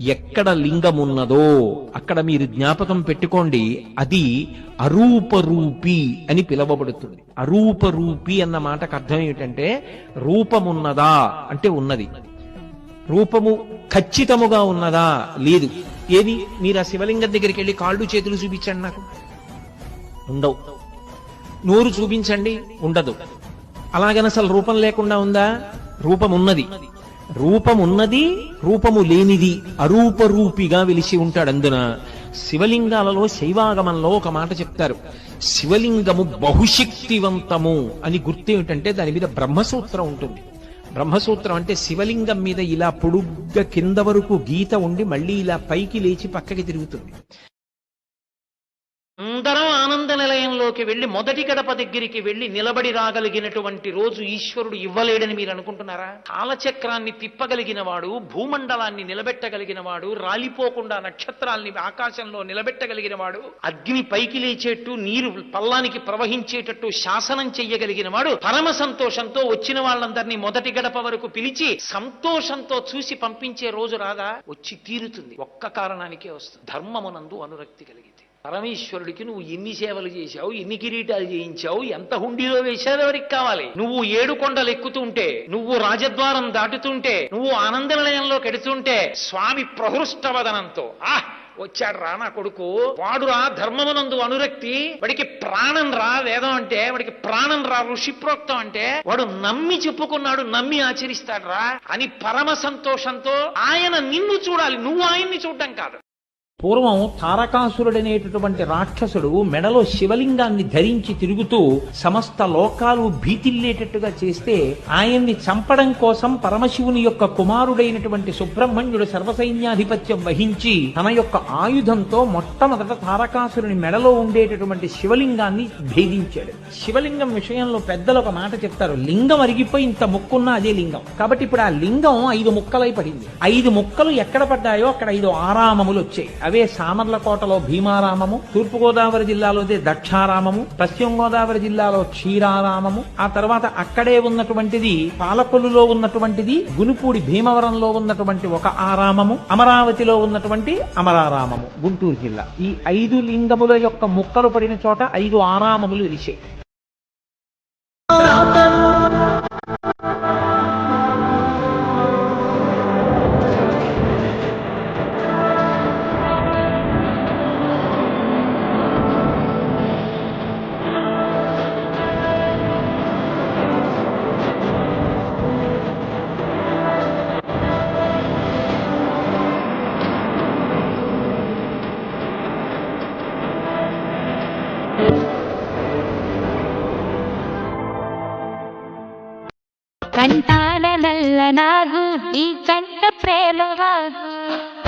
ఎక్కడ లింగమున్నదో అక్కడ మీరు జ్ఞాపకం పెట్టుకోండి అది అరూపరూపి అని పిలువబడుతుంది. అరూపరూపి అన్న మాటకు అర్థం ఏమిటంటే రూపమున్నదా అంటే ఉన్నది. రూపము ఖచ్చితముగా ఉన్నదా? లేదు. ఏది? మీరు ఆ శివలింగం దగ్గరికి వెళ్ళి కాళ్ళు చేతులు చూపించండి నాకు. ఉండవు. నోరు చూపించండి ఉండదు. అలాగని అసలు రూపం లేకుండా ఉందా? రూపం ఉన్నది రూపమున్నది రూపము లేనిది అరూపరూపిగా వెలిసి ఉంటాడు అందున శివలింగాలలో శైవాగమంలో ఒక మాట చెప్తారు. శివలింగము బహుశక్తివంతము అని గుర్తు ఏమిటంటే దాని మీద బ్రహ్మసూత్రం ఉంటుంది. బ్రహ్మసూత్రం అంటే శివలింగం మీద ఇలా పొడుగ్గా కింద వరకు గీత ఉండి మళ్ళీ ఇలా పైకి లేచి పక్కకి తిరుగుతుంది. అందరం ఆనంద వెళ్ళి వెళ్ళి మొదటి గడప దగ్గరికి వెళ్ళి నిలబడి రాగలిగినటువంటి రోజు ఈశ్వరుడు ఇవ్వలేడని మీరు అనుకుంటున్నారా? కాలచక్రాన్ని తిప్పగలిగిన వాడు భూమండలాన్ని నిలబెట్టగలిగిన వాడు రాలిపోకుండా నక్షత్రాల్ని ఆకాశంలో నిలబెట్టగలిగిన వాడు అగ్ని పైకి లేచేట్టు నీరు పల్లానికి ప్రవహించేటట్టు శాసనం చెయ్యగలిగిన వాడు పరమ సంతోషంతో వచ్చిన వాళ్ళందరినీ మొదటి గడప వరకు పిలిచి సంతోషంతో చూసి పంపించే రోజు రాదా? వచ్చి తీరుతుంది. ఒక్క కారణానికే వస్తుంది. ధర్మమునందు అనురక్తి కలిగితే. పరమేశ్వరుడికి నువ్వు ఎన్ని సేవలు చేశావు ఎన్ని కిరీటాలు చేయించావు ఎంత హుండీలో వేశావు ఎవరికి కావాలి? నువ్వు ఏడు కొండలు ఎక్కుతుంటే నువ్వు రాజద్వారం దాటుతుంటే నువ్వు ఆనంద నిలయంలో కెడుతుంటే స్వామి ప్రహృష్టవదనంతో ఆహ్ వచ్చాడు రా నా కొడుకు. వాడురా ధర్మమునందు అనురక్తి. వాడికి ప్రాణం రా వేదం అంటే వాడికి ప్రాణం రా ఋషి ప్రోక్తం అంటే వాడు నమ్మి చెప్పుకున్నాడు నమ్మి ఆచరిస్తాడు రా. అని పరమ సంతోషంతో ఆయన నిన్ను చూడాలి. నువ్వు ఆయన్ని చూడడం కాదు. పూర్వం తారకాసురుడనేటటువంటి రాక్షసుడు మెడలో శివలింగాన్ని ధరించి తిరుగుతూ సమస్త లోకాలు భీతిల్లేటట్టుగా చేస్తే ఆయన్ని చంపడం కోసం పరమశివుని యొక్క కుమారుడైనటువంటి సుబ్రహ్మణ్యుడు సర్వసైన్యాధిపత్యం వహించి తన యొక్క ఆయుధంతో మొట్టమొదట తారకాసురుని మెడలో ఉండేటటువంటి శివలింగాన్ని భేదించాడు. శివలింగం విషయంలో పెద్దలు ఒక మాట చెప్తారు లింగం అరిగిపోయి ఇంత ముక్కున్న అదే లింగం. కాబట్టి ఇప్పుడు ఆ లింగం ఐదు ముక్కలై పడింది. ఐదు ముక్కలు ఎక్కడ పడ్డాయో అక్కడ ఐదు ఆరామములు వచ్చాయి అవే సామర్లకోటలో భీమారామము తూర్పుగోదావరి జిల్లాలో జిల్లాలోదే దక్షారామము పశ్చిమ గోదావరి జిల్లాలో క్షీరారామము ఆ తర్వాత అక్కడే ఉన్నటువంటిది పాలకొల్లులో ఉన్నటువంటిది గునుపూడి భీమవరంలో ఉన్నటువంటి ఒక ఆరామము అమరావతిలో ఉన్నటువంటి అమరారామము గుంటూరు జిల్లా. ఈ ఐదు లింగముల యొక్క ముక్కలు పడిన చోట ఐదు ఆరామములు వెలిసాయి కంటాల నల్ల నాగు ఈ కంట ప్రేమ వాగు